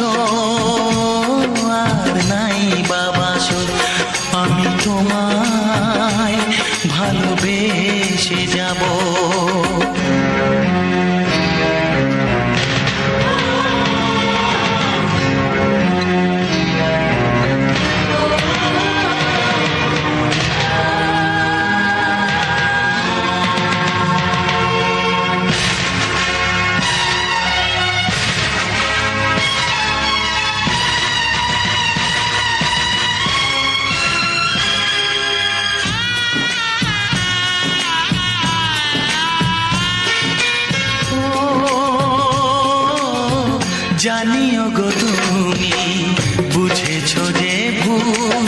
ভালোবাসো জানিও গো তুমি বুঝেছ যে ভুল।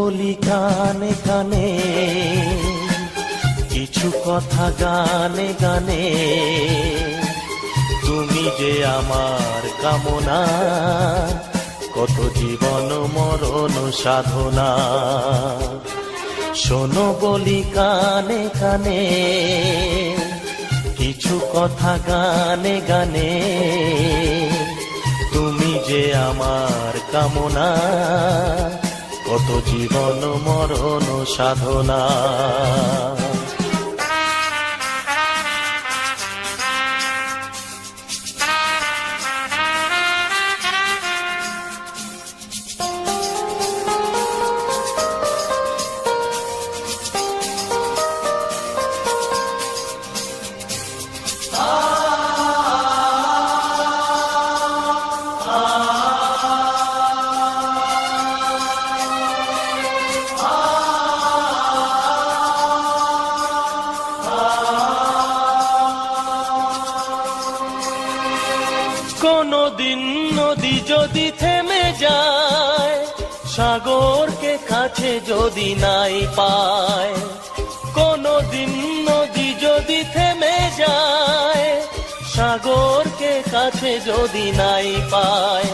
বলি কানে কানে কিছু কথা গানে গানে। তুমি যে আমার কামনা, কত জীবন মরণ সাধনা। শোনো বলি কানে কানে কিছু কথা গানে গানে। তুমি যে আমার কামনা কত জীবন মরণ সাধনা। দিন নদী যদি থেমে যায়, সাগরকে কাছে যদি নাই পায় কোনো দিন নদী যদি থেমে যায়, সাগরকে কাছে যদি নাই পায়,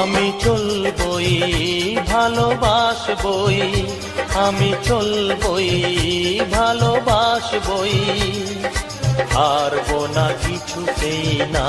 আমি চলবই, ভালোবাসবই, আমি চলবই, ভালোবাসবই, হারবো না কিছুতেই না।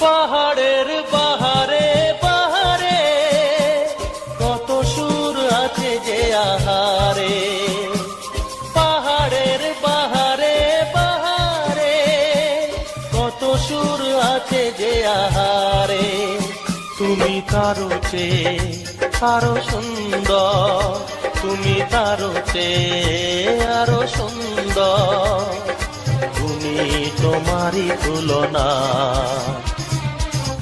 পাহাড়ের বাহারে বাহারে কত সুর আছে যে আহারে। পাহাড়ের বাহারে বাহারে কত সুর আছে যে আহারে। তুমি তারো চেয়ে আরও সুন্দর। তুমি তারো চেয়ে আরও সুন্দর। তুমি তোমারই তুলনা।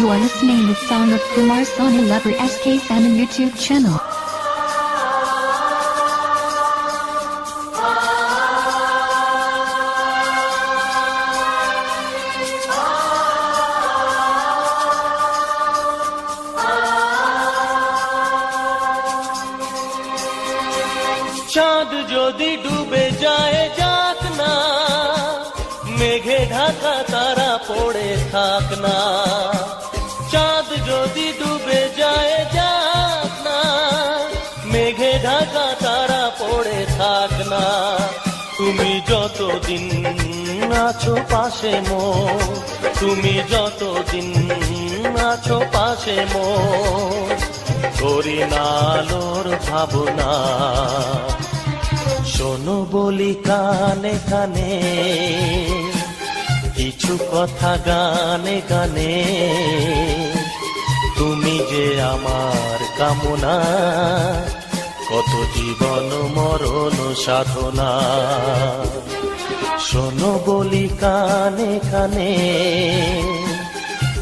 You are listening the song of Kumar Sonu Lover SK Salmon YouTube channel. চাঁদ যদি ডুবে যায় যাক না মেঘে ঢাকা তারা পড়ে থাক না আছো পাশে মো তুমি যতদিন আছো পাশে মো করি না আলোর ভাবনা। শোনো বলি কানে কানে। কিছু কথা গানে গানে। তুমি যে আমার কামনা। কত জীবন মরণ সাধনা। শোনো বলি কানে কানে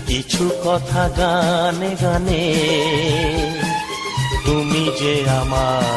কিছু কথা গানে গানে তুমি যে আমার